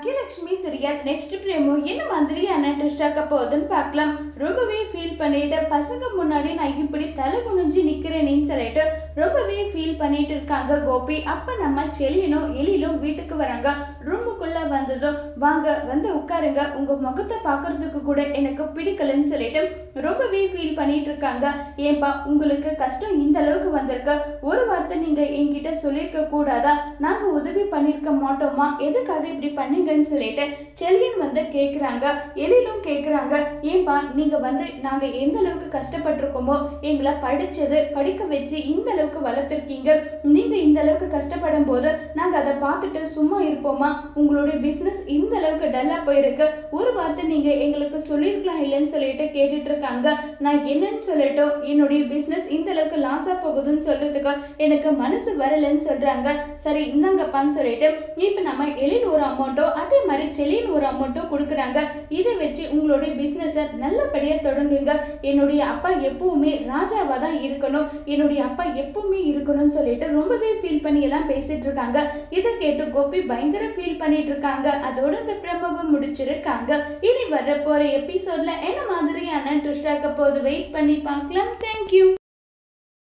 Baakiyalakshmi serial next பிரேமோ என்ன மாதிரியான twist ஆக்க போகுதுன்னு பார்க்கலாம். ரொம்பவே ஃபீல் பண்ணிட்டு பசங்க முன்னாடி நான் இப்படி தலை குனிஞ்சு நிக்கிறேனேன்னு சொல்லிட்டு ரொம்பவே ஃபீல் பண்ணிட்டு இருக்காங்க கோபி. அப்ப நம்ம செலியனும் எலியிலும் வீட்டுக்கு வராங்க. ரூமுக்குள்ள வந்ததும் வாங்க வந்து உட்காருங்க. உங்க முகத்தை பார்க்கறதுக்கு கூட எனக்கு பிடிக்கலன்னு சொல்லிட்டு ரொம்பவே ஃபீல் பண்ணிட்டு இருக்காங்க. ஏன்பா உங்களுக்கு கஷ்டம் இந்த அளவுக்கு வந்திருக்கு. ஒரு வார்த்தை நீங்க என்கிட்ட சொல்லியிருக்க கூடாதா? நாங்க உதவி பண்ணிருக்க மாட்டோமா? எதுக்காக இப்படி பண்ணீங்க? அப்படின்னு சொல்லிட்டு செல்லியன் வந்து கேட்குறாங்க எழிலும் கேட்குறாங்க ஏன்பா நீங்கள் வந்து நாங்கள் எந்த அளவுக்கு கஷ்டப்பட்டிருக்கோமோ எங்களை படித்தது படிக்க வச்சு இந்த அளவுக்கு வளர்த்துருக்கீங்க. நீங்கள் இந்த அளவுக்கு கஷ்டப்படும் போது நாங்கள் அதை பார்த்துட்டு சும்மா இருப்போமா? உங்களுடைய பிஸ்னஸ் இந்த அளவுக்கு டல்லாக போயிருக்கு. ஒரு வார்த்தை நீங்கள் எங்களுக்கு சொல்லியிருக்கலாம் இல்லைன்னு சொல்லிட்டு கேட்டுட்டு இருக்காங்க நான் என்னன்னு சொல்லட்டும் என்னுடைய பிஸ்னஸ் இந்த அளவுக்கு லாஸாக போகுதுன்னு சொல்கிறதுக்கு எனக்கு மனசு வரலன்னு சொல்கிறாங்க சரி இந்தாங்கப்பான்னு சொல்லிட்டு இப்போ நம்ம எழில் ஒரு அமௌண்ட்டோ அதே மாதிரி செலின் ஒரு அமௌண்ட்டும் கொடுக்குறாங்க. இதை வச்சு உங்களுடைய பிஸ்னஸை நல்லபடியாக தொடங்குங்க. என்னுடைய அப்பா எப்பவுமே ராஜாவாக தான் இருக்கணும். என்னுடைய அப்பா எப்பவுமே இருக்கணும்னு சொல்லிட்டு ரொம்பவே ஃபீல் பண்ணி எல்லாம் பேசிட்டு இருக்காங்க. இதை கேட்டு கோபி பயங்கர ஃபீல் பண்ணிட்டு இருக்காங்க. அதோட இந்த பிரமவம் முடிச்சிருக்காங்க. இனி வர போற எபிசோட்ல என்ன மாதிரியான ட்விஸ்ட் ஆக்க போது வெயிட் பண்ணி பார்க்கலாம். தேங்க்யூ